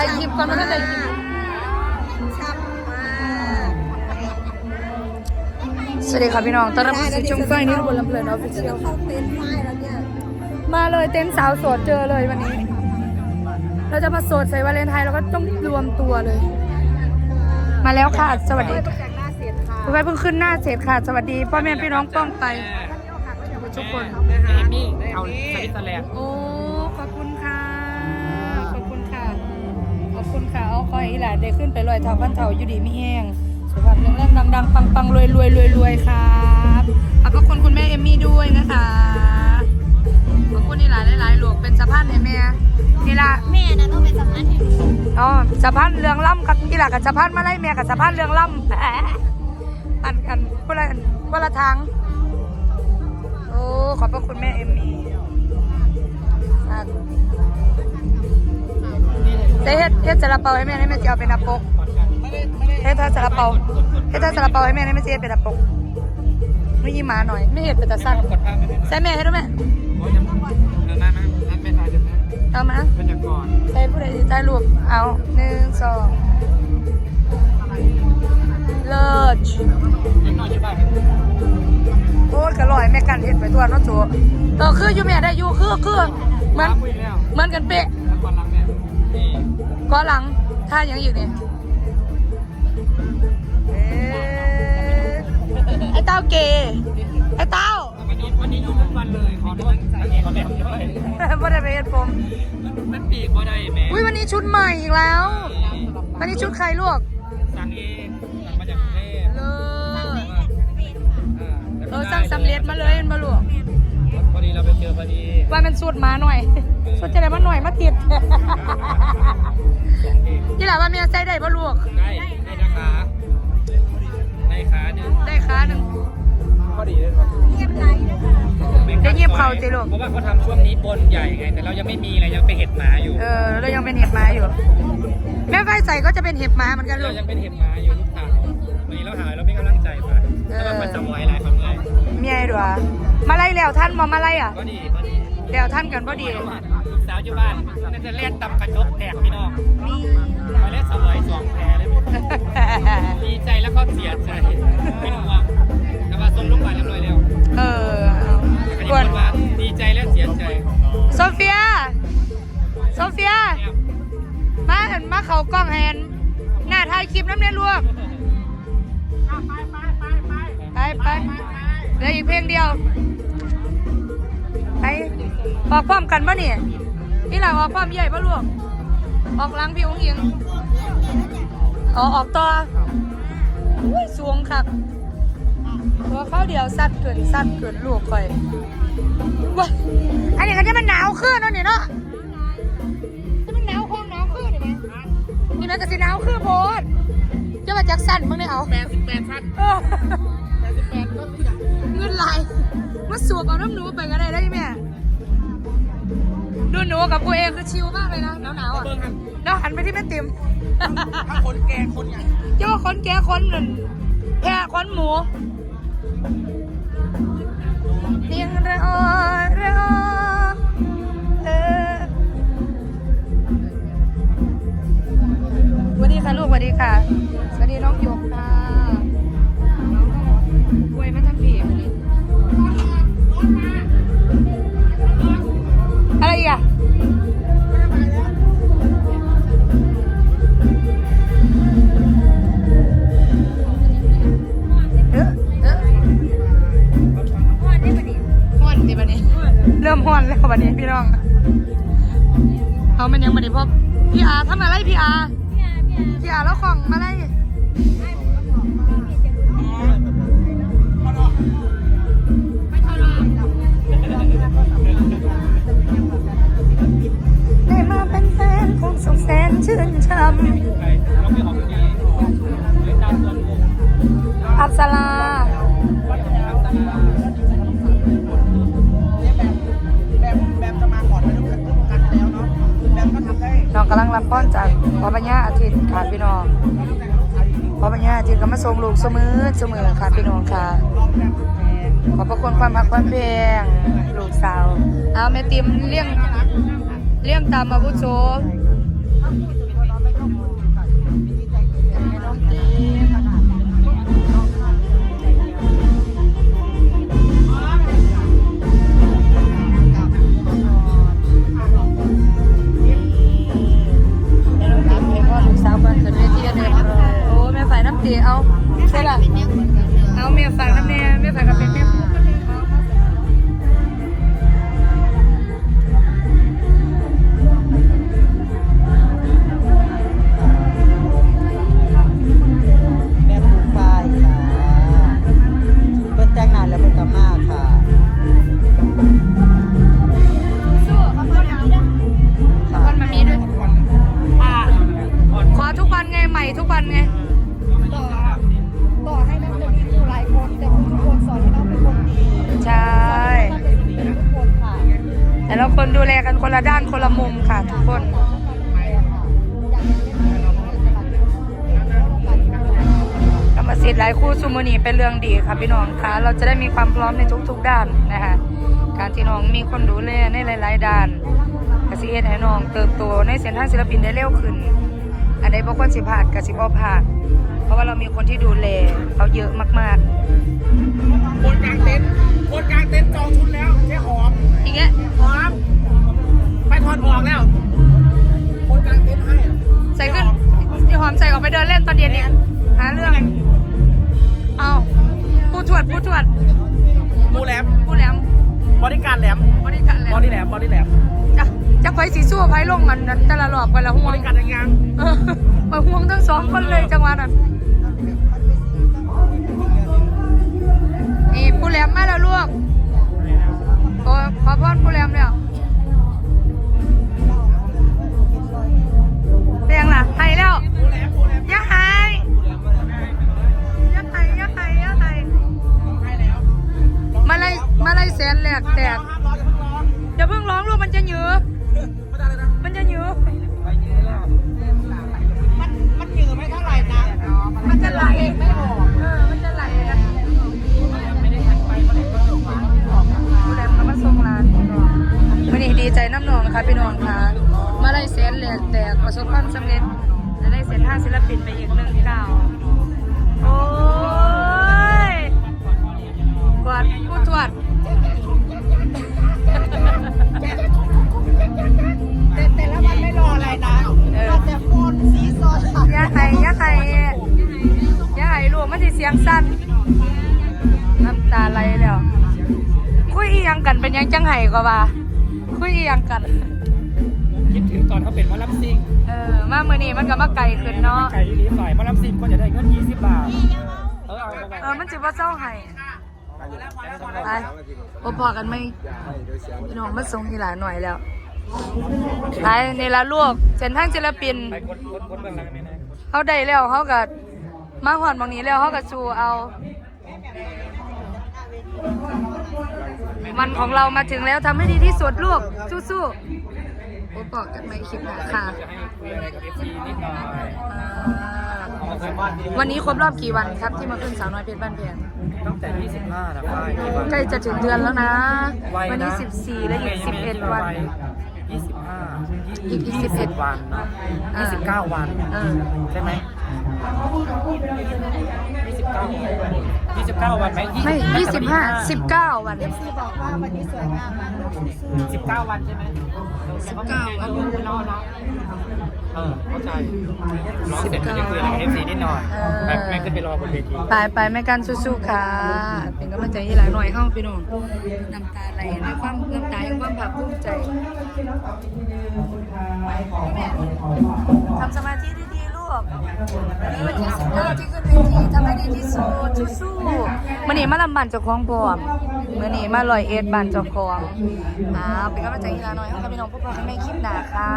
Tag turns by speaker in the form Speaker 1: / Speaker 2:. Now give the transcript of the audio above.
Speaker 1: ถ่ายคลิปก่อนมันก็ถ่ายคลิป
Speaker 2: ชับมาก
Speaker 1: สวัสดีค่ะพี่น้อง ต้อนรับเข้าสู่ช่องไฟนี้บนลำเพลินออฟฟิเชี
Speaker 2: เดี๋
Speaker 1: ย
Speaker 2: ยว
Speaker 1: ล
Speaker 2: เข้าเต็นท์ไม้แล้วเนี่ย
Speaker 1: มาเลยเต้นสาวโสดเจอเลยวันนี้ เราจะมาโสดใส่วาเลนไทน์เราก็ต้องรวมตัวเลย มาแล้วค่ะ สวัสดี
Speaker 2: แต่งหน้าเสียค่ะ
Speaker 1: คุณแม่เพิ่งขึ้นหน้าเสร็จค่ะ สวัสดีพ่อแม่พี่น้องป้องไปทุกคน
Speaker 3: เอมี่เอาสวิตเซอร์แลนด์
Speaker 1: โอ้ หลานได้ขึ้นไปลอยเท่าพันเท่าอยู่ดีไม่แห้งสุขภาพแข็งแรงดังๆ ปังๆรวยรวยรวยรวยครับขอบพระคุณคุณแม่เอมมี่ด้วยนะคะขอบคุณอีหลานหลายๆหลวงเป็นสะพานให้แม่นี่ละ
Speaker 2: แม่นะต้องเป็นสะพานให้หนู
Speaker 1: อ๋อสะพานเรืองล่ำกับอีหลากับสะพานมาไล่แม่กับสะพานเรืองล่ำแหมอันกันคนละคนละทางโอ้ขอบพระคุณแม่เอมมี่ อะได้เฮ็ดเฮ็ดซาลาเปาให้แม่ให้แม่เจะเอาเป็นอาปกเฮ็ดทาซาลาเปาเฮ็ดทาซาลาเปาให้แม่ให้แม่จะเฮ็ดเป็นอาปกไม่ยิ้มมาหน่อยไม่เห็นเป็นตาสั้น
Speaker 3: กดภาพไม่ได้
Speaker 1: ใส่แม่ให้ด้วยแม่
Speaker 3: โอ้ยยังเดินหน้านะนั่นไม่ตายเดี๋ยวนะ
Speaker 1: เอามา
Speaker 3: เอางก่อน
Speaker 1: ใส่ผู้ใดใส่รูปเอาหนึ่งสองเลิศ
Speaker 3: ยังนอนอยู่บ้าน
Speaker 1: โอ้ยกระลอยแม่กันเห็นไปตัวเน้องจูเออคืออยู่แม่ได้อยู่คือคือเหมือนเหมือนกันเป๊ะ
Speaker 3: ก้อนหลัง
Speaker 1: ท่ายังอยู่นี่เอ๊ะไอ้เต้าเกไอ้เต้า
Speaker 3: วันนี้วันนี้อยู่ทุกวันเลยขอด้วยใส่เองขอแบบด้วย
Speaker 1: ไม่ได้ไปเฮ็ดผม
Speaker 3: มันปีกก็ได้แม่
Speaker 1: อุ้ยวันนี้ชุดใหม่อีกแล้ว วันนี้ชุดใครลวก
Speaker 3: สั่งเองสั่งมาจากกรุงเทพ
Speaker 1: เลิศ
Speaker 3: อ่า
Speaker 1: เออสั่งสำเร็จมาเลยมาลวก
Speaker 3: พอ ดีเราไปเจอพอดี
Speaker 1: ว่ามันสูตรมาหน่อยสูตรจะได้มาหน่อยมาติด
Speaker 3: สองเอง
Speaker 1: ที่หลังว่าเมียใส่ได้บ่ลวก
Speaker 3: ได้ได้นะคะในขาหนึ่ง
Speaker 1: ได้ขาหนึ่ง
Speaker 3: พอดีเลยครับ
Speaker 2: เงียบไรนะคะ
Speaker 1: ได้เงียบเขาสิลูก
Speaker 3: เพราะว่าเขาทำช่วงนี้บนใหญ่ไง แต่เรายังไม่มีอะไรยังเป็นเห็ดหมาอยู่
Speaker 1: เออเรายังเป็นเห็บหมาอยู่ แม่ไฟใส่ก็จะเป็นเห็บหมาเหมือนกันลู
Speaker 3: เรา
Speaker 1: ก
Speaker 3: ยังเป็นเห็ดหมาอยู่ทุกทางวันนี้เราหายเราไม่กำลังใจไปแล้วเรามันจะไว้หลายคนเลย
Speaker 1: เมียด้วยมาไล่แล้วท่านมามาไล่อะ
Speaker 3: ก็ดีก็ดี
Speaker 1: แล้วท่านกันพอดี
Speaker 3: ลูกสาวอยู่บ้านน่าจะเล่นตำกระจกแตกพี่น้อง
Speaker 1: มี
Speaker 3: ไปเล่นสวยสองแพรเลยดีใจแล้วก็เสียใจไม่รู้ว่าแต่ว่าส่งลูกมาเรียบร้อยแล้ว
Speaker 1: เออ
Speaker 3: อัน
Speaker 1: ก
Speaker 3: นี้
Speaker 1: วน
Speaker 3: คนว่าดีใจและเสียใจ
Speaker 1: โซเฟียโซเฟียมาเห็นมาเขากล้องแฮนหน้าถ่ายคลิปน้ำเนี่ยลูกไปไป เหลืออีกเพลงเดียว ไป ออกพร้อมกันปะเนี่ยนี่หลังออกพร้อมใหญ่ปะลูกออกหลังพี่อุ้งยิงอ๋อออกต่ออุ้ยสูงครับตัวเขาเดียวสัดเกินสัดเกินลูกคอยว้าอันนี้ก็จะมันหนาวขึ้นเนาะเนี่ยเนาะจะมันหนาวคงหนาวขึ้นเห็นไหมนี่มันก็สิหนาวขึ้นโพดจะมาจากสั้นมึงเนี่ยเอา
Speaker 3: แปดสิบแปดชั้น
Speaker 1: เออ
Speaker 3: แปดสิบแปดก็ไม่อยาก
Speaker 1: เงินไหลมาสูบเอาน้ำหนูไปก็ได้ได้ไหมดูหนูกับกูเองคือชิลมากเลยนะหนาวหนาวๆอะ
Speaker 3: เบิ่งหัน
Speaker 1: แล้วหันไปที่แม่ติ๋ม
Speaker 3: ถ้าคนแก่คนใหญ่
Speaker 1: เจ้าว่าคนแก่คนหนึ่งแพ้คนหมูเรียงระออระออเออสวัสดีค่ะลูกสวัสดีค่ะ สวัสดีน้องหยก ริ่มห้อนแล้วบันนี้พี่น้องเอามันยังบันนี้พบพี่อาทำอะไรพี่อา
Speaker 2: พี่อาพี่อา
Speaker 1: พี่อาแล้วของมาไล่ได้มาเป็นแฟนคงสุขแสนชื่นช่
Speaker 3: ใครเราไม่ของดีหรือตามตัวลูกำ
Speaker 1: อับสลา
Speaker 3: กำ
Speaker 1: ลังรับป้อนจากพ่อปัญญาอาทิตย์ค่ะพี่น้องพ่อปัญญาอาทิตย์ก็มาส่งลูกเสมอเสมอค่ะพี่น้องค่ะ ขอบพระคุณความพักความเพียงลูกสาว เอาแม่ติมเลี้ยงเลี้ยงตามอาวุโส ม่ใส่กน้ำแน่ไม่ใส่กับเป็น ละด้านคนละมุมค่ะทุกคนกรรมสิทธิ์หลายคู่ซูโมนีเป็นเรื่องดีค่ะพี่น้องคะเราจะได้มีความพร้อมในทุก ๆ ด้านนะคะการที่น้องมีคนดูแลในหลาย ๆ ด้านกสิเอ็ดให้น้องเติบโตในเส้นทางศิลปินได้เร็วขึ้น อันใดบอกว่าสิพลาดกสิบอพลาดเพราะว่าเรามีคนที่ดูแลเขาเยอะมาก
Speaker 4: คนกลางเต็นท์คนกลางเต็นท์จองชุดแล้วแค่หอม
Speaker 1: ๆอีกแก
Speaker 4: หอมไปถอดออกแล้ว คนกลางเต็นท์ให้อะ
Speaker 1: ใส่ขึ้นที่หอมใส่ออกไปเดินเล่นตอนเย็นนี่หาเรื่องเอาผู้ตรวจผู้ตรวจ
Speaker 4: มูแหลม
Speaker 1: ผู้แหลม
Speaker 4: บริการแหลม
Speaker 1: บริการแหล
Speaker 4: บอ
Speaker 1: ม
Speaker 4: ดี้แหลมบอดี้แหลม
Speaker 1: จะ จะไปสีสู้ไพ่ลงกันแต่ละรอบกันละห่ว
Speaker 4: บ
Speaker 1: ง
Speaker 4: ริการยังยัง
Speaker 1: เออไปห่วงทั้งสองคนเลยจังหวะนั้นนี่ผู้แหลมมาแล้วลูกขอขอพรผู้แหลมแล้วเรียงล่ะให้แล้วอย่าให้อย่าให้อย่าให้อย่าให้มาไล่มาไล่แสนแหลกแตก
Speaker 4: ห้ามร้องอย่าเพิ่งร้อง
Speaker 1: อย่าเพิ่งร้องลูกมันจะหยือ
Speaker 4: ไมัน
Speaker 1: จะยือ
Speaker 4: มันมันยืมไม่เท่าไหร่นะ
Speaker 1: มันจะไหลไม่ออกเออมันจะไหลนะผู้แรมเขามาส่งร้านวันนี้ดีใจน้ำนองนะคะพี่น้องค่ะ มาไล่เส้นแหลกแตกประสบความสำเร็จและได้เส้นห้าศิลปินไปอีกหนึ่งก้าวโอ้ยกวาดผู้ตรวจ
Speaker 4: สี
Speaker 1: ยงสั้นน้ำตาไหลแล้ว คุยอีหยังกันเป็นหยังจังไห้ก็ว่า คุยอีหยังกัน
Speaker 3: คิดถึงตอนเขาเป็นหมอลำซิง
Speaker 1: เออ มาเมื่อนี้มันก็มาไกลขึ้นเนาะ
Speaker 3: ไก่ลีฝ่ายหมอลำซิงก็จะได้เงิน20 บาท เออเอาไป
Speaker 1: เออมันจะว่าเศร้าไห้ไปโอพอกันไหมพี่น้องมาส่งอีหลาหน่อยแล้วไปนี่ละลูกเส้นทางศิลปิน
Speaker 3: ไปกดกดกดเบื้องหลังนี่นะ
Speaker 1: เขาได้แล้วเขาก็ มาหอดบางนี้แล้วเขาก็สู้เอา วันของเรามาถึงแล้วทำให้ดีที่สุดลูกสู้ๆโอ้บอกกันไม่คลิปหนะค่ะ
Speaker 3: จะให้คุยอะไรกับ FC นิดหน่อย
Speaker 1: อ่า
Speaker 3: เอาสามารถ
Speaker 1: วันนี้ครบรอบกี่วันครับที่มาขึ้นสาวน้อยเพชรบ้านเพียง
Speaker 3: ตั้งแต่ 25นะป้ายกี่วัน
Speaker 1: ใกล้จะถึงเดือนแล้วนะ
Speaker 3: ไว
Speaker 1: วันี้
Speaker 3: นะ
Speaker 1: 14 และอีก 11 วัน
Speaker 3: 25
Speaker 1: อีกอีก
Speaker 3: 20
Speaker 1: 11
Speaker 3: วันเนอะ
Speaker 1: อ่า
Speaker 3: 29 วัน
Speaker 1: เออ
Speaker 3: ใช่ไหม 29 29วันไหม
Speaker 1: ไม่25 19วันเอฟซี
Speaker 2: บอกว่าวันนี้สวยงามมากลูกสู้
Speaker 3: 19วันใช่ไหม
Speaker 1: 19วัน
Speaker 3: นาะเนาะเออเข้าใจร้องเสร็จก็จะคุยอะไรกับ FC นิดหน่อย
Speaker 1: เออ
Speaker 3: แบบแม่ขึ้นไปรอบนเวที
Speaker 1: ไปไปแม่กันสู้ๆค่ะ เป็นกำลังใจให้หลายหน่อยเข้าพี่น้องน้ำตาไหลในความน้ำตาแห่งความภาคภูมิใจทำสมาธิดีๆลูก วันนี้วันที่สิบเก้าที่ขึ้นเวทีทำให้ดีที่สุดสู้ๆมื่อนี้มาลำบานเจ้าของพร้อมมื่อนี้มาลอยเอ็ดบานเจ้าของอ่าเป็นกำลังใจให้ลาหน่อยให้กับพี่น้องพวกเราไม่คลิปหนาค่ะ